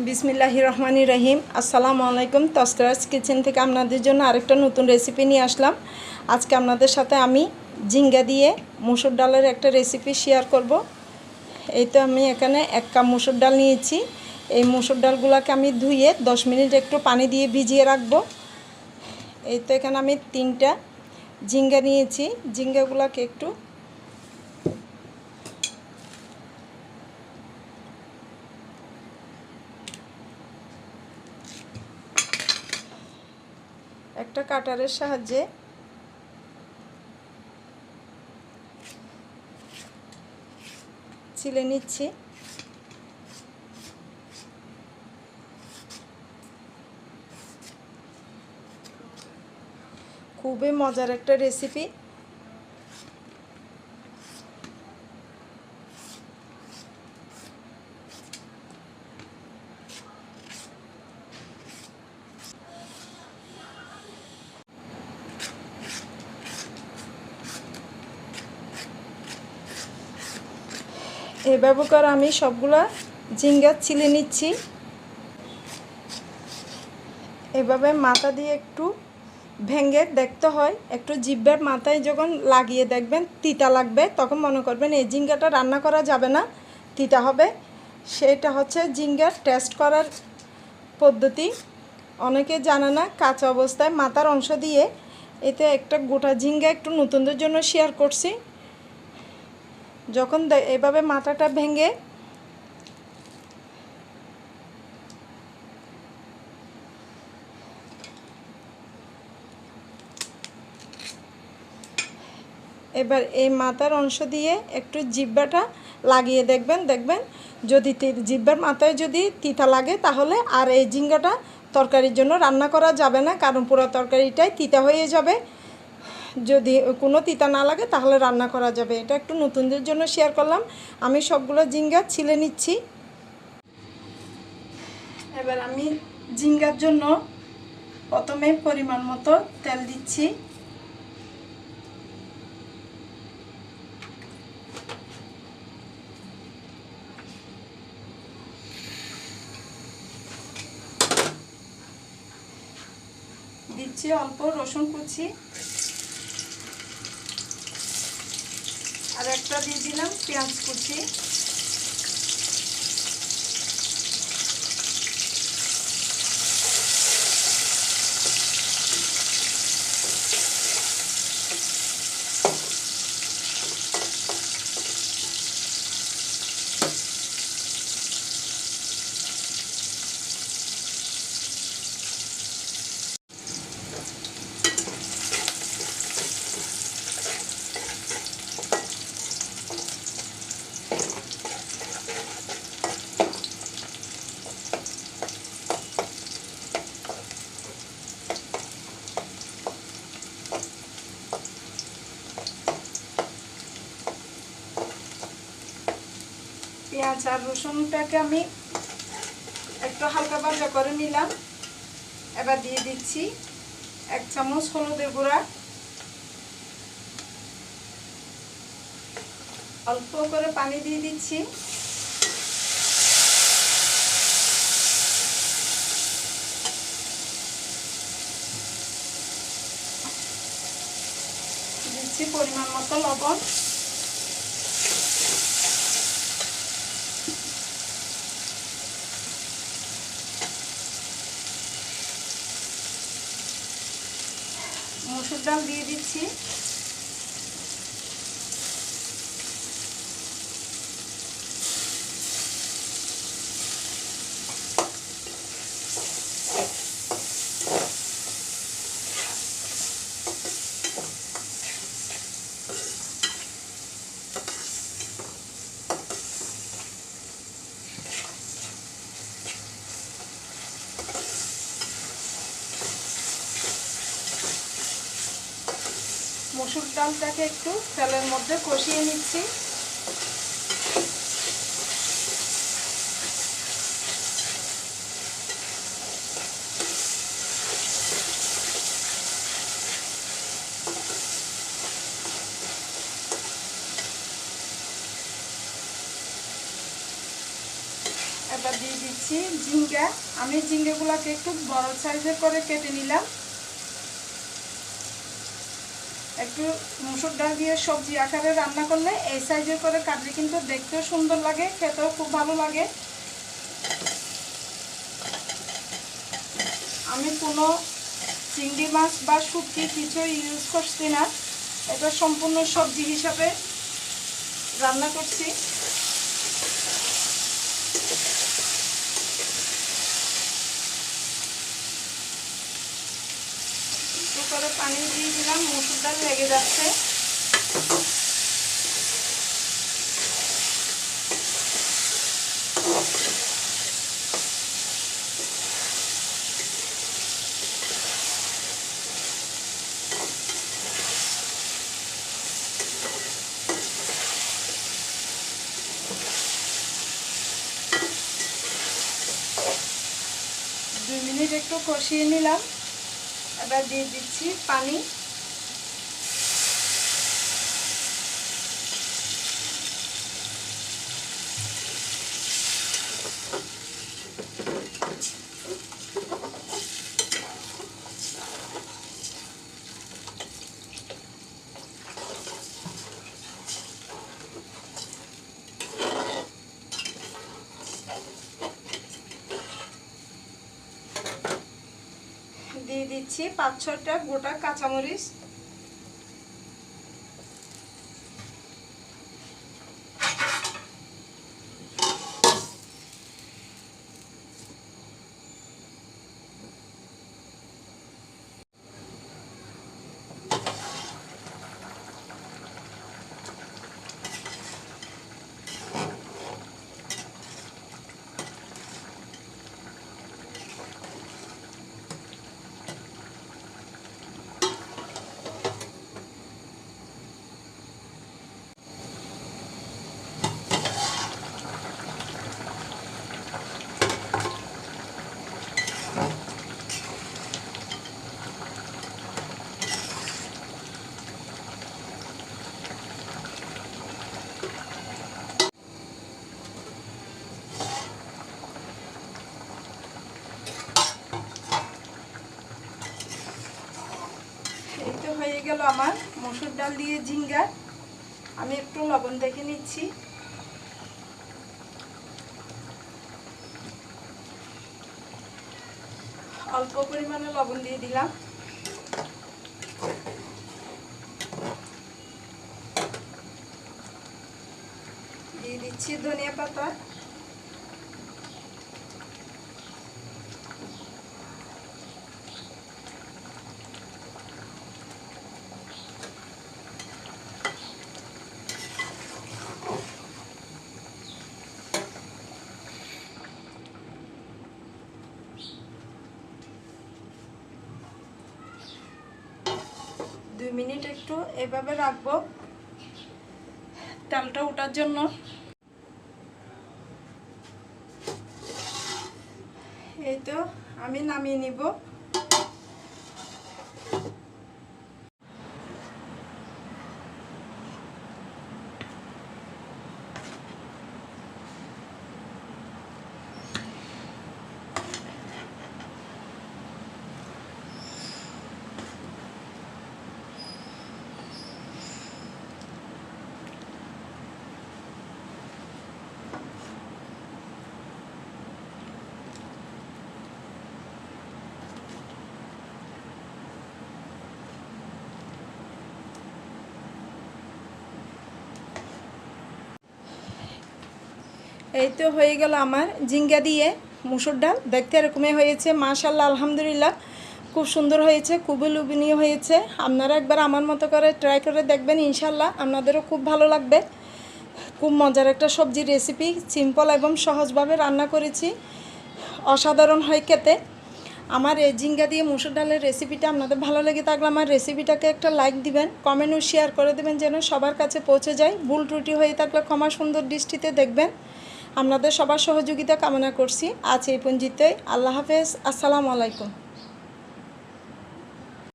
বিসমিল্লাহি রহমানি রহিম। আসসালামু আলাইকুম তস্করাজ কিচেন থেকে আপনাদের জন্য আরেকটা নতুন রেসিপি নিয়ে আসলাম। আজকে আপনাদের সাথে আমি জিঙ্গা দিয়ে মুসুর ডালের একটা রেসিপি শেয়ার করব। এই তো আমি এখানে এক কাপ মুসুর ডাল নিয়েছি। এই মুসুর ডালগুলোকে আমি ধুয়ে দশ মিনিট একটু পানি দিয়ে ভিজিয়ে রাখব। এই তো এখানে আমি তিনটা জিঙ্গা নিয়েছি। জিঙ্গাগুলোকে একটু একটা কাটারের সাহায্যে ছিলে নিচ্ছি। খুবই মজার একটা রেসিপি এভাবে করে আমি সবগুলা ঝিঙ্গা ছিলে নিচ্ছি। এভাবে মাথা দিয়ে একটু ভেঙে দেখতে হয়। একটু জিব্বের মাথায় যখন লাগিয়ে দেখবেন, তিতা লাগবে, তখন মনে করবেন এই ঝিঙ্গাটা রান্না করা যাবে না, তিতা হবে। সেটা হচ্ছে ঝিঙ্গার টেস্ট করার পদ্ধতি। অনেকে জানে না, কাঁচা অবস্থায় মাথার অংশ দিয়ে এতে একটা গোটা ঝিঙ্গা একটু নতুনদের জন্য শেয়ার করছি। যখন এভাবে মাথাটা ভেঙে এবার এই মাথার অংশ দিয়ে একটু জিব্বাটা লাগিয়ে দেখবেন দেখবেন যদি জিব্বার মাথায় যদি তিতা লাগে তাহলে আর এই ঝিঙ্গাটা তরকারির জন্য রান্না করা যাবে না, কারণ পুরো তরকারিটাই তিতা হয়ে যাবে। যদি কোনো তিতা না লাগে, তাহলে রান্না করা যাবে। এটা একটু নতুনদের জন্য শেয়ার করলাম। আমি সবগুলো জিঙ্গা ছিলে নিচ্ছি। এবার আমি জিঙ্গার জন্য প্রথমে পরিমাণ মতো তেল দিচ্ছি। দিচ্ছি অল্প রসুন কুচি। আর একটা দিয়ে দিলাম পেঁয়াজ কুচি। পেঁয়াজ আর রসুনটাকে আমি একটু হালকা ভাজা করে নিলাম। এবার দিয়ে দিচ্ছি এক চামচ হলুদের গুঁড়া। অল্প করে পানি দিয়ে দিচ্ছি। দিচ্ছি পরিমাণ মতো লবণ মসুর ডাল দিয়ে দিচ্ছি। মসুর ডালটাকে একটু তেলের মধ্যে কষিয়ে নিচ্ছি। এবার দিয়ে দিচ্ছি ঝিঙ্গা। আমি ঝিঙ্গাগুলোকে একটু বড় সাইজের করে কেটে নিলাম। একটু মুসুর ডাল দিয়ে সবজি আকারে রান্না করলে এই সাইজের করে কাটলে কিন্তু দেখতেও সুন্দর লাগে, খেতেও খুব ভালো লাগে। আমি কোনো চিংড়ি মাছ বা শুটকি কিছু ইউজ করছি না। এটা সম্পূর্ণ সবজি হিসাবে রান্না করছি। করে পানি দিয়ে দিলাম মসুর ডাল লেগে যাচ্ছে। দুই মিনিট একটু কষিয়ে নিলাম। এবার দিয়ে দিচ্ছি পানি দিয়ে দিচ্ছি পাঁচ ছটা গোটা কাঁচামরিচ এই তো হয়ে গেল আমার মসুর ডাল দিয়ে ঝিঙ্গা। আমি একটু লবণ দেখে নিচ্ছি। অল্প পরিমাণে লবণ দিয়ে দিলাম। দিয়ে দিচ্ছি ধনিয়া পাতা। মিনিট একটু এভাবে রাখব। তেলটা ওঠার জন্য। এই তো আমি নামিয়ে নিব। এই তো হয়ে গেল আমার জিঙ্গা দিয়ে মুসুর ডাল। দেখতে এরকমই হয়েছে মাশাল্লাহ আলহামদুলিল্লাহ। খুব সুন্দর হয়েছে, খুবই লোভনীয় হয়েছে। আপনারা একবার আমার মতো করে ট্রাই করে দেখবেন ইনশাল্লাহ আপনাদেরও খুব ভালো লাগবে। খুব মজার একটা সবজির রেসিপি সিম্পল এবং সহজভাবে রান্না করেছি। অসাধারণ হয় খেতে। আমার এই জিঙ্গা দিয়ে মুসুর ডালের রেসিপিটা আপনাদের ভালো লেগে থাকলে আমার রেসিপিটাকে একটা লাইক দিবেন কমেন্ট ও শেয়ার করে দেবেন যেন সবার কাছে পৌঁছে যায়। ভুল ত্রুটি হয়ে থাকলে ক্ষমা সুন্দর দৃষ্টিতে দেখবেন। আপনাদের সবার সহযোগিতা কামনা করছি। আজ এই পঞ্জিতে আল্লাহ হাফেজ। আসসালামু আলাইকুম।